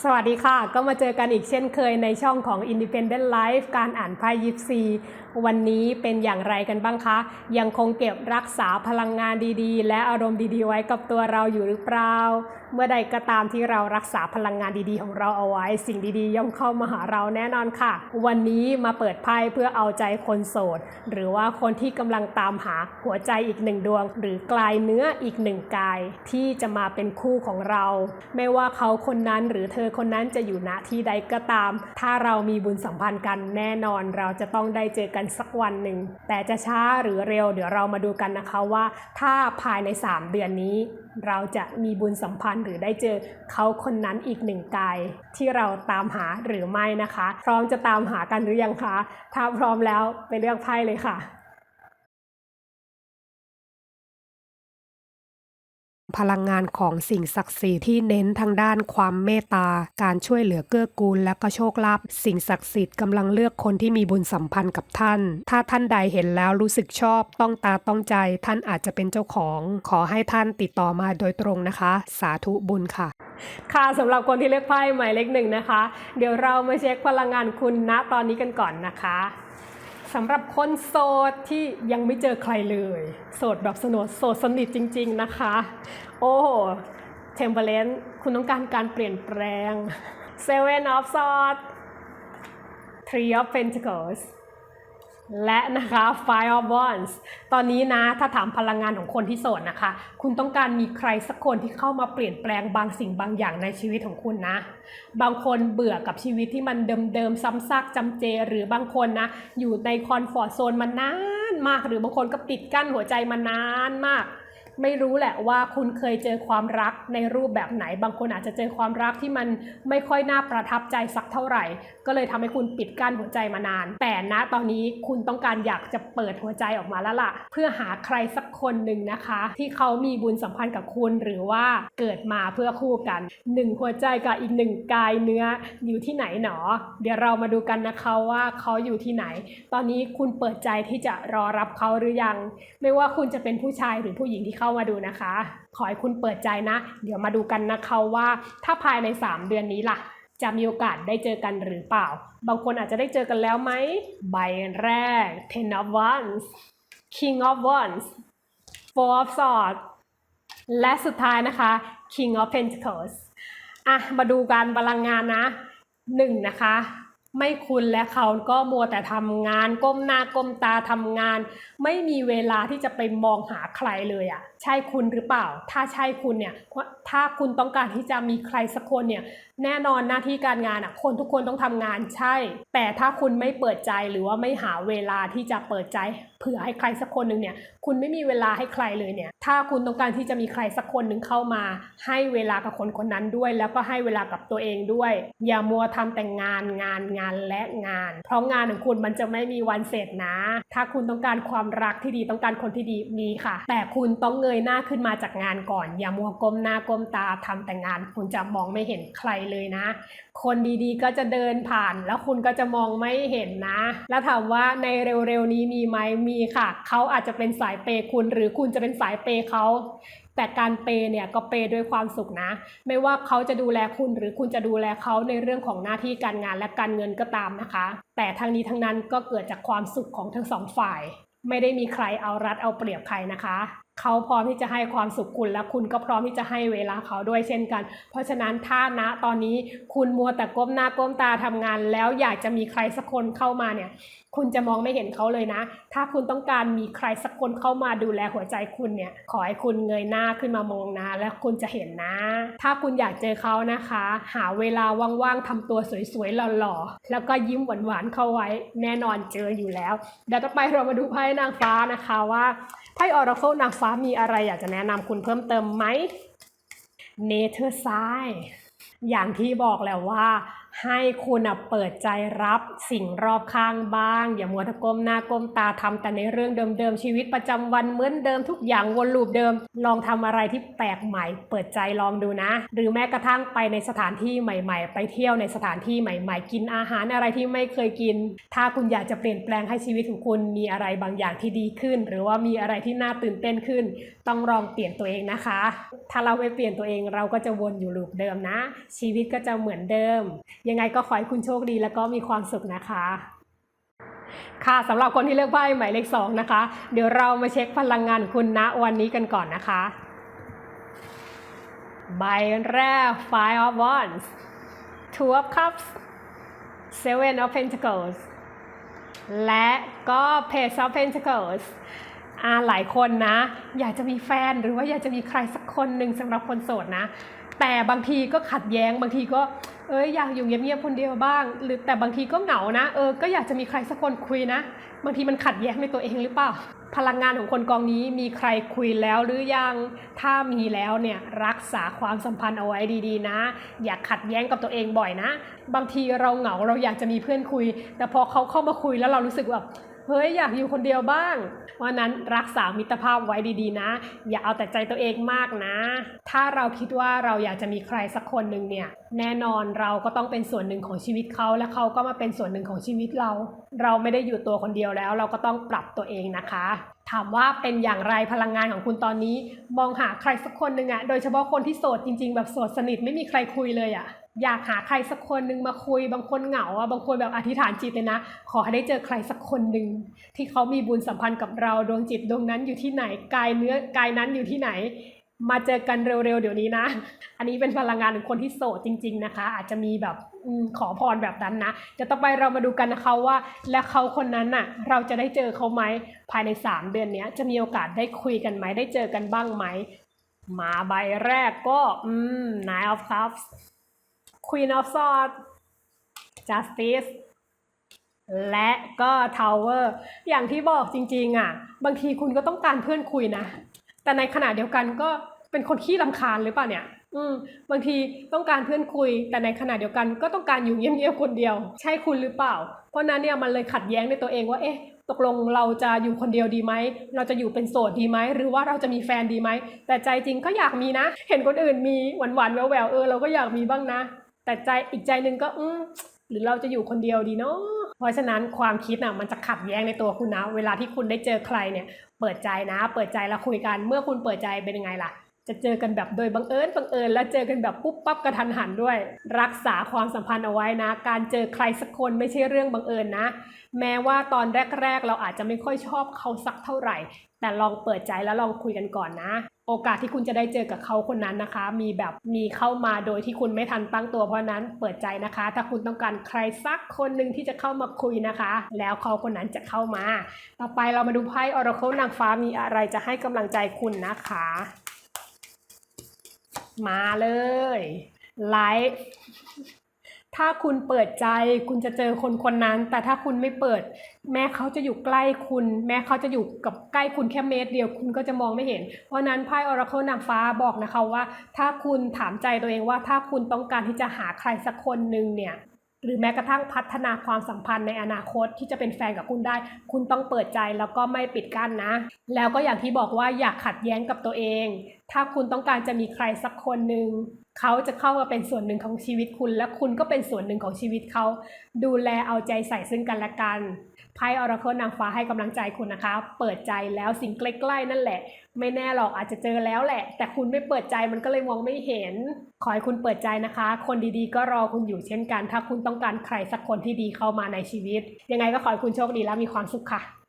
สวัสดีค่ะ ก็มาเจอกันอีกเช่นเคยในช่องของ Independent Life การอ่านไพ่ยิปซีวันนี้เป็นอย่างไรกันบ้างคะ ยังคงเก็บรักษาพลังงานดีๆ และอารมณ์ดีๆ ไว้กับตัวเราอยู่หรือเปล่า เมื่อใดก็ตามที่เรารักษาพลังงานดีๆ ของเราเอาไว้ สิ่งดีๆ ย่อมเข้ามาหาเราแน่นอนค่ะ วันนี้มาเปิดไพ่เพื่อเอาใจคนโสด หรือว่าคนที่กำลังตามหาหัวใจอีกหนึ่งดวง หรือกลายเนื้ออีกหนึ่งกาย ที่จะมาเป็นคู่ของเรา ไม่ว่าเขาคนนั้นหรือเธอคนนั้นจะอยู่ณที่ใดก็ตาม ถ้าเรามีบุญสัมพันธ์กันแน่นอนเราจะต้องได้เจอกันสักวันหนึ่งแต่จะช้าหรือเร็วเดี๋ยวเรามาดูกันนะคะว่า ถ้าภายใน 3 เดือนนี้ เราจะมีบุญสัมพันธ์หรือได้เจอเขาคนนั้นอีกหนึ่งกาย ที่เราตามหาหรือไม่นะคะ พร้อมจะตามหากันหรือยังคะ ถ้าพร้อมแล้วไปเลือกไพ่เลยค่ะ พลังงานของสิ่งศักดิ์สิทธิ์ที่เน้นทางด้านความเมตตา การช่วยเหลือเกื้อกูลและก็โชคลาภสิ่งศักดิ์สิทธิ์กำลังเลือกคนที่มีบุญสัมพันธ์กับท่าน ถ้าท่านใดเห็นแล้วรู้สึกชอบต้องตาต้องใจ ท่านอาจจะเป็นเจ้าของ ขอให้ท่านติดต่อมาโดยตรงนะคะ สาธุบุญค่ะค่ะสำหรับคนที่เลือกไพ่หมายเลขหนึ่งนะคะ เดี๋ยวเรามาเช็คพลังงานคุณณตอนนี้กันก่อนนะคะ สำหรับคนโสดที่ยังไม่เจอใครเลย โสดแบบสนดโสดสนิทจริง ๆนะคะ โอ้เทมเ r เลนคุณต้องการการเปลี่ยนแปลง Seven of Swords Three of Pentacles และนะคะ Five of Wands ตอนนี้นะถ้าถามพลังงานของคนที่โสดนะคะ คุณต้องการมีใครสักคนที่เข้ามาเปลี่ยนแปลงบางสิ่งบางอย่างในชีวิตของคุณนะ บางคนเบื่อกับชีวิตที่มันเดิมๆซ้ำซากจำเจ หรือบางคนนะ อยู่ในคอนฟอร์ตโซนมานานมาก หรือบางคนก็ปิดกั้นหัวใจมานานมาก ไม่รู้แหละว่าคุณเคยเจอความรักในรูปแบบไหน บางคนอาจจะเจอความรักที่มันไม่ค่อยน่าประทับใจสักเท่าไหร่ ก็เลยทำให้คุณปิดกั้นหัวใจมานาน แต่ณตอนนี้คุณต้องการอยากจะเปิดหัวใจออกมาแล้วล่ะ เพื่อหาใครสักคนหนึ่งนะคะ ที่เขามีบุญสัมพันธ์กับคุณหรือว่าเกิดมาเพื่อคู่กันหนึ่งหัวใจกับอีกหนึ่งกายเนื้ออยู่ที่ไหนหนอ เดี๋ยวเรามาดูกันนะคะว่าเขาอยู่ที่ไหน ตอนนี้คุณเปิดใจที่จะรอรับเขาหรือยัง ไม่ว่าคุณจะเป็นผู้ชายหรือผู้หญิงที่เข้ามาดูนะคะ ขอให้คุณเปิดใจนะ เดี๋ยวมาดูกันนะคะว่า ถ้าภายใน 3 เดือนนี้ล่ะ จะมีโอกาสได้เจอกันหรือเปล่า บางคนอาจจะได้เจอกันแล้วไหมใบแรก Ten of Wands King of Wands Four of Swords และสุดท้ายนะคะ King of Pentacles อะ มาดูกันพลังงานนะหนึ่งนะคะ ไม่คุณและเขาก็มัวแต่ทำงานก้มหน้าก้มตาทำงาน ไม่มีเวลาที่จะไปมองหาใครเลยอะ่ะใช่คุณหรือเปล่า ถ้าใช่คุณเนี่ยถ้าคุณต้องการที่จะมีใครสักคนเนี่ยแน่นอนหน้าที่การงานอะ่ะ คนทุกคนต้องทำงานใช่ แต่ถ้าคุณไม่เปิดใจหรือว่าไม่หาเวลาที่จะเปิดใจ เผื่อให้ใครสักคนหนึ่งเนี่ย คุณไม่มีเวลาให้ใครเลยเนี่ย ถ้าคุณต้องการที่จะมีใครสักคนหนึ่งเข้ามา ให้เวลากับคนคนนั้นด้วย แล้วก็ให้เวลากับตัวเองด้วย อย่ามัวทำแต่งานงานงานและงาน เพราะงานของคุณมันจะไม่มีวันเสร็จนะ ถ้าคุณต้องการความรักที่ดีต้องการคนที่ดีมีค่ะ แต่คุณต้องเงยหน้าขึ้นมาจากงานก่อน อย่ามัวก้มหน้าก้มตาทำแต่งาน คุณจะมองไม่เห็นใครเลยนะ คนดีๆก็จะเดินผ่าน แล้วคุณก็จะมองไม่เห็นนะ แล้วถามว่าในเร็วๆนี้มีไหมมีีค่ะ เขาอาจจะเป็นสายเปย์คุณ หรือคุณจะเป็นสายเปย์เขาแต่การเปย์เนี่ยก็เปย์ด้วยความสุขนะ ไม่ว่าเขาจะดูแลคุณหรือคุณจะดูแลเขาในเรื่องของหน้าที่การงานและการเงินก็ตามนะคะ แต่ทั้งนี้ทั้งนั้นก็เกิดจากความสุขของทั้งสองฝ่าย ไม่ได้มีใครเอารัดเอาเปรียบใครนะคะ เขาพร้อมที่จะให้ความสุขคุณและคุณก็พร้อมที่จะให้เวลาเขาด้วยเช่นกัน เพราะฉะนั้นถ้าณตอนนี้คุณมัวแต่ก้มหน้าก้มตาทำงาน แล้วอยากจะมีใครสักคนเข้ามาเนี่ย คุณจะมองไม่เห็นเขาเลยนะ ถ้าคุณต้องการมีใครสักคนเข้ามาดูแลหัวใจคุณเนี่ย ขอให้คุณเงยหน้าขึ้นมามองนะ แล้วคุณจะเห็นนะ ถ้าคุณอยากเจอเขานะคะ หาเวลาว่างๆทำตัวสวยๆหล่อๆแล้วก็ยิ้มหวานๆเข้าไว้แน่นอนเจออยู่แล้วเดี๋ยวต่อไปเรามาดูไพ่นางฟ้านะคะว่า ไพ่ออร์เคิลนางฟ้ามีอะไรอยากจะแนะนำคุณเพิ่มเติมไหมเนเธอร์ไซอย่างที่บอกแล้วว่า ให้คุณเปิดใจรับสิ่งรอบข้างบ้าง อย่ามัวแต่ก้มหน้าก้มตาทำแต่ในเรื่องเดิมๆชีวิตประจำวันเหมือนเดิมทุกอย่างวนลูปเดิม ลองทำอะไรที่แปลกใหม่ เปิดใจลองดูนะ หรือแม้กระทั่งไปในสถานที่ใหม่ ๆ ไปเที่ยวในสถานที่ใหม่ ๆ กินอาหารอะไรที่ไม่เคยกิน ถ้าคุณอยากจะเปลี่ยนแปลงให้ชีวิตของคุณมีอะไรบางอย่างที่ดีขึ้น หรือว่ามีอะไรที่น่าตื่นเต้นขึ้น ต้องลองเปลี่ยนตัวเองนะคะ ถ้าเราไม่เปลี่ยนตัวเองเราก็จะวนอยู่ลูปเดิมนะ ชีวิตก็จะเหมือนเดิมยังไงก็ขอให้คุณโชคดีแล้วก็มีความสุขนะคะค่ะสำหรับคนที่เลือกไพ่หมายเลขสองนะคะ เดี๋ยวเรามาเช็คพลังงานคุณณวันนี้กันก่อนนะคะ ใบแรก Five of Wands Two of Cups Seven of Pentacles และก็ Page of Pentacles อ่าหลายคนนะ อยากจะมีแฟนหรือว่าอยากจะมีใครสักคนหนึ่งสำหรับคนโสดนะ แต่บางทีก็ขัดแย้งบางทีก็เอ้ยอยากอยู่เงียบๆคนเดียวบ้าง หรือแต่บางทีก็เหงานะเออก็อยากจะมีใครสักคนคุยนะ บางทีมันขัดแย้งในตัวเองหรือเปล่า พลังงานของคนกองนี้มีใครคุยแล้วหรือยังถ้ามีแล้วเนี่ยรักษาความสัมพันธ์เอาไว้ดีๆนะ อย่าขัดแย้งกับตัวเองบ่อยนะ บางทีเราเหงาเราอยากจะมีเพื่อนคุย แต่พอเขาเข้ามาคุยแล้วเรารู้สึกแบบ เฮ้ยอยากอยู่คนเดียวบ้างเพราะฉะนั้นรักษามิตรภาพไว้ดีๆนะ อย่าเอาแต่ใจตัวเองมากนะ ถ้าเราคิดว่าเราอยากจะมีใครสักคนหนึ่งเนี่ย แน่นอนเราก็ต้องเป็นส่วนหนึ่งของชีวิตเขาและเขาก็มาเป็นส่วนหนึ่งของชีวิตเรา เราไม่ได้อยู่ตัวคนเดียวแล้ว เราก็ต้องปรับตัวเองนะคะ ถามว่าเป็นอย่างไรพลังงานของคุณตอนนี้ มองหาใครสักคนหนึ่งอะโดยเฉพาะคนที่โสดจริง ๆ แบบโสดสนิทไม่มีใครคุยเลยอะ อยากหาใครสักคนหนึ่งมาคุย บางคนเหงาอะบางคนแบบอธิษฐานจิตเลยนะ ขอให้ได้เจอใครสักคนหนึ่งที่เขามีบุญสัมพันธ์กับเราดวงจิตดวงนั้นอยู่ที่ไหนกายเนื้อกายนั้นอยู่ที่ไหน มาเจอกันเร็วๆเดี๋ยวนี้นะ อันนี้เป็นพลังงานของคนที่โสดจริง ๆนะคะ อาจจะมีแบบอขอพรแบบนั้นนะเดี๋ยวต่อไปเรามาดูกันนะคะว่า และเขาคนนั้นน่ะ เราจะได้เจอเขาไหมภายใน 3 เดือนนี้จะมีโอกาสได้คุยกันไหมได้เจอกันบ้างไหมมาใบแรกก็ อืม Nine of Cups Queen of Swords Justice และก็ Tower อย่างที่บอกจริงๆอะ บางทีคุณก็ต้องการเพื่อนคุยนะ แต่ในขณะเดียวกันก็เป็นคนขี้ลำคาญหรือเปล่าเนี่ย อืม บางทีต้องการเพื่อนคุย แต่ในขณะเดียวกันก็ต้องการอยู่เงียบๆคนเดียว ใช่คุณหรือเปล่า เพราะนั้นเนี่ยมันเลยขัดแย้งในตัวเองว่า เอ๊ะ ตกลงเราจะอยู่คนเดียวดีไหม เราจะอยู่เป็นโสดดีไหม หรือว่าเราจะมีแฟนดีไหม แต่ใจจริงก็อยากมีนะ เห็นคนอื่นมีหวานๆแววๆ เออเราก็อยากมีบ้างนะ แต่ใจอีกใจหนึ่งก็อืหรือเราจะอยู่คนเดียวดีเนาะเพราะฉะนั้นความคิดน่ะมันจะขัดแย้งในตัวคุณนะ เวลาที่คุณได้เจอใครเนี่ย เปิดใจนะ เปิดใจแล้วคุยกัน เมื่อคุณเปิดใจเป็นยังไงล่ะ จะเจอกันแบบโดยบังเอิญบังเอิญและเจอกันแบบปุ๊บปั๊บกระทันหันด้วย รักษาความสัมพันธ์เอาไว้นะ การเจอใครสักคนไม่ใช่เรื่องบังเอิญนะ แม้ว่าตอนแรก ๆ เราอาจจะไม่ค่อยชอบเขาสักเท่าไหร่ แต่ลองเปิดใจแล้วลองคุยกันก่อนนะ โอกาสที่คุณจะได้เจอกับเขาคนนั้นนะคะ มีแบบมีเข้ามาโดยที่คุณไม่ทันตั้งตัวเพราะนั้นเปิดใจนะคะ ถ้าคุณต้องการใครสักคนหนึ่งที่จะเข้ามาคุยนะคะ แล้วเขาคนนั้นจะเข้ามา ต่อไปเรามาดูไพ่ออราเคิลนางฟ้ามีอะไรจะให้กำลังใจคุณนะคะ มาเลยไลฟ์ ถ้าคุณเปิดใจคุณจะเจอคนคนนั้น แต่ถ้าคุณไม่เปิด แม้เขาจะอยู่ใกล้คุณ แม้เขาจะอยู่กับใกล้คุณแค่เมตรเดียวคุณก็จะมองไม่เห็น เพราะนั้นไพ่ออราเคิลนางฟ้าบอกนะคะว่า ถ้าคุณถามใจตัวเองว่า ถ้าคุณต้องการที่จะหาใครสักคนหนึ่งเนี่ยหรือแม้กระทั่งพัฒนาความสัมพันธ์ในอนาคตที่จะเป็นแฟนกับคุณได้ คุณต้องเปิดใจแล้วก็ไม่ปิดกั้นนะ แล้วก็อย่างที่บอกว่าอย่าขัดแย้งกับตัวเอง ถ้าคุณต้องการจะมีใครสักคนหนึ่ง เขาจะเข้ามาเป็นส่วนหนึ่งของชีวิตคุณ และคุณก็เป็นส่วนหนึ่งของชีวิตเขา ดูแลเอาใจใส่ซึ่งกันและกันไพ่ออราเคิลนางฟ้าให้กำลังใจคุณนะคะ เปิดใจแล้วสิ่งใกล้ๆนั่นแหละ ไม่แน่หรอกอาจจะเจอแล้วแหละ แต่คุณไม่เปิดใจมันก็เลยมองไม่เห็น ขอให้คุณเปิดใจนะคะ คนดีๆ ก็รอคุณอยู่เช่นกัน ถ้าคุณต้องการใครสักคนที่ดีเข้ามาในชีวิต ยังไงก็ขอให้คุณโชคดีและมีความสุขค่ะ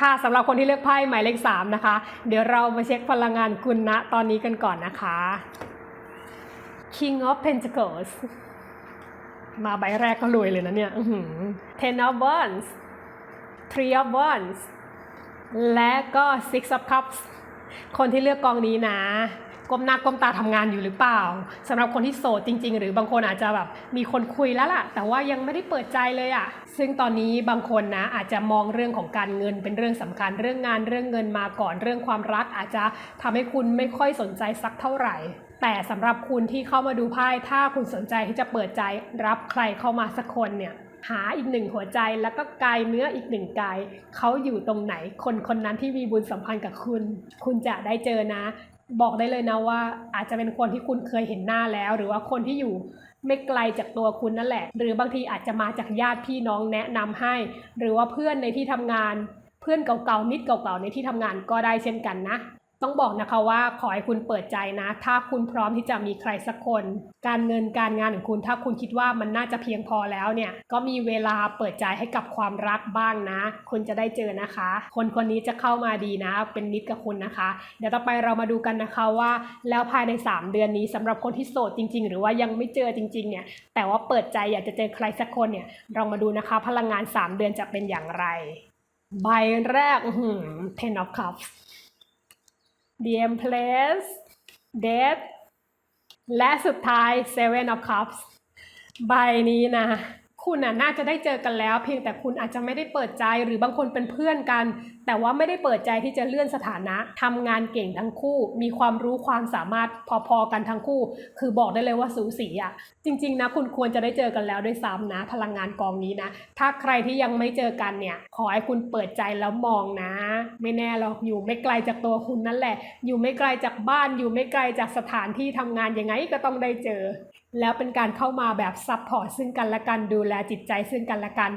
ค่ะสำหรับคนที่เลือกไพ่หมายเลขสามนะคะ เดี๋ยวเรามาเช็คพลังงานคุณณตอนนี้กันก่อนนะคะ King of Pentacles มาใบแรกก็รวยเลยนะเนี่ยอื้ออ Ten of Wands Three of Wands และก็ Six of Cups คนที่เลือกกองนี้นะ ก้มหน้าก้มตาทำงานอยู่หรือเปล่าสำหรับคนที่โสดจริง ๆ หรือบางคนอาจจะแบบมีคนคุยแล้วล่ะ แต่ว่ายังไม่ได้เปิดใจเลยอะ่ะซึ่งตอนนี้บางคนนะอาจจะมองเรื่องของการเงินเป็นเรื่องสำคัญเรื่องงานเรื่องเงินมาก่อนเรื่องความรัก อาจจะทำให้คุณไม่ค่อยสนใจสักเท่าไหร่ แต่สำหรับคุณที่เข้ามาดูไพ่ถ้าคุณสนใจที่จะเปิดใจรับใครเข้ามาสักคนเนี่ยหาอีกหนึ่งหัวใจแล้วก็กายเนื้ออีกหนึ่งกาย เขาอยู่ตรงไหน คนคนนั้นที่มีบุญสัมพันธ์กับคุณ คุณจะได้เจอนะ บอกได้เลยนะว่า อาจจะเป็นคนที่คุณเคยเห็นหน้าแล้ว หรือว่าคนที่อยู่ไม่ไกลจากตัวคุณนั่นแหละ หรือบางทีอาจจะมาจากญาติพี่น้องแนะนำให้ หรือว่าเพื่อนในที่ทำงาน เพื่อนเก่าๆมิตรเก่าๆในที่ทำงานก็ได้เช่นกันนะ ต้องบอกนะคะว่าขอให้คุณเปิดใจนะ ถ้าคุณพร้อมที่จะมีใครสักคน การเงินการงานของคุณถ้าคุณคิดว่ามันน่าจะเพียงพอแล้วเนี่ย ก็มีเวลาเปิดใจให้กับความรักบ้างนะ คุณจะได้เจอนะคะ คนคนนี้จะเข้ามาดีนะ เป็นมิตรกับคุณนะคะ เดี๋ยวต่อไปเรามาดูกันนะคะว่า แล้วภายใน 3 เดือนนี้สำหรับคนที่โสดจริง ๆ หรือว่ายังไม่เจอจริง ๆ เนี่ย แต่ว่าเปิดใจอยากจะเจอใครสักคนเนี่ยเรามาดูนะคะ พลังงาน 3 เดือนจะเป็นอย่างไร ใบแรกอื้อหือ Ten of Cups The Empress Death และสุดท้าย Seven of Cups ใบนี้นะ คุณน่ะน่าจะได้เจอกันแล้ว เพียงแต่คุณอาจจะไม่ได้เปิดใจหรือบางคนเป็นเพื่อนกัน แต่ว่าไม่ได้เปิดใจที่จะเลื่อนสถานะทำงานเก่งทั้งคู่ มีความรู้ความสามารถพอๆกันทั้งคู่ คือบอกได้เลยว่าสูสีอะจริง ๆ นะ คุณควรจะได้เจอกันแล้วด้วยซ้ำนะ พลังงานกองนี้นะ ถ้าใครที่ยังไม่เจอกันเนี่ย ขอให้คุณเปิดใจแล้วมองนะ ไม่แน่หรอกอยู่ไม่ไกลจากตัวคุณนั่นแหละ อยู่ไม่ไกลจากบ้าน อยู่ไม่ไกลจากสถานที่ทำงานยังไงก็ต้องได้เจอ แล้วเป็นการเข้ามาแบบซับพอร์ตซึ่งกันและกันดูแลจิตใจซึ่งกันและกัน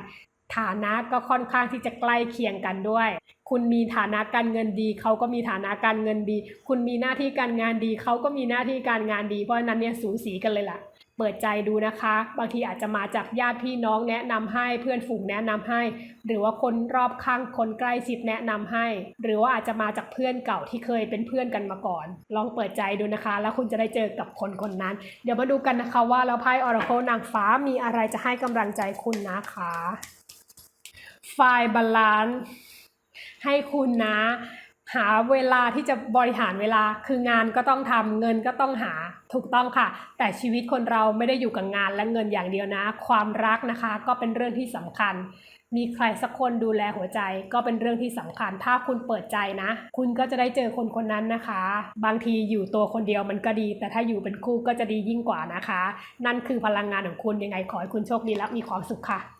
ฐานะก็ค่อนข้างที่จะใกล้เคียงกันด้วย คุณมีฐานะการเงินดีเขาก็มีฐานะการเงินดี คุณมีหน้าที่การงานดีเขาก็มีหน้าที่การงานดีเพราะฉะนั้นเนี่ยสูสีกันเลยล่ะ เปิดใจดูนะคะ บางทีอาจจะมาจากญาติพี่น้องแนะนำให้เพื่อนฝูงแนะนำให้ หรือว่าคนรอบข้างคนใกล้ชิดแนะนำให้ หรือว่าอาจจะมาจากเพื่อนเก่าที่เคยเป็นเพื่อนกันมาก่อน ลองเปิดใจดูนะคะ แล้วคุณจะได้เจอกับคนคนนั้น เดี๋ยวมาดูกันนะคะว่าแล้วไพ่ออร์โคนางฟ้ามีอะไรจะให้กำลังใจคุณนะคะไฟบาลานซ์ให้คุณนะ หาเวลาที่จะบริหารเวลาคืองานก็ต้องทำเงินก็ต้องหาถูกต้องค่ะ แต่ชีวิตคนเราไม่ได้อยู่กับงานและเงินอย่างเดียวนะ ความรักนะคะ ก็เป็นเรื่องที่สำคัญ มีใครสักคนดูแลหัวใจก็เป็นเรื่องที่สำคัญ ถ้าคุณเปิดใจนะ คุณก็จะได้เจอคนคนนั้นนะคะ บางทีอยู่ตัวคนเดียวมันก็ดี แต่ถ้าอยู่เป็นคู่ก็จะดียิ่งกว่านะคะ นั่นคือพลังงานของคุณยังไงขอให้คุณโชคดีและมีความสุขค่ะ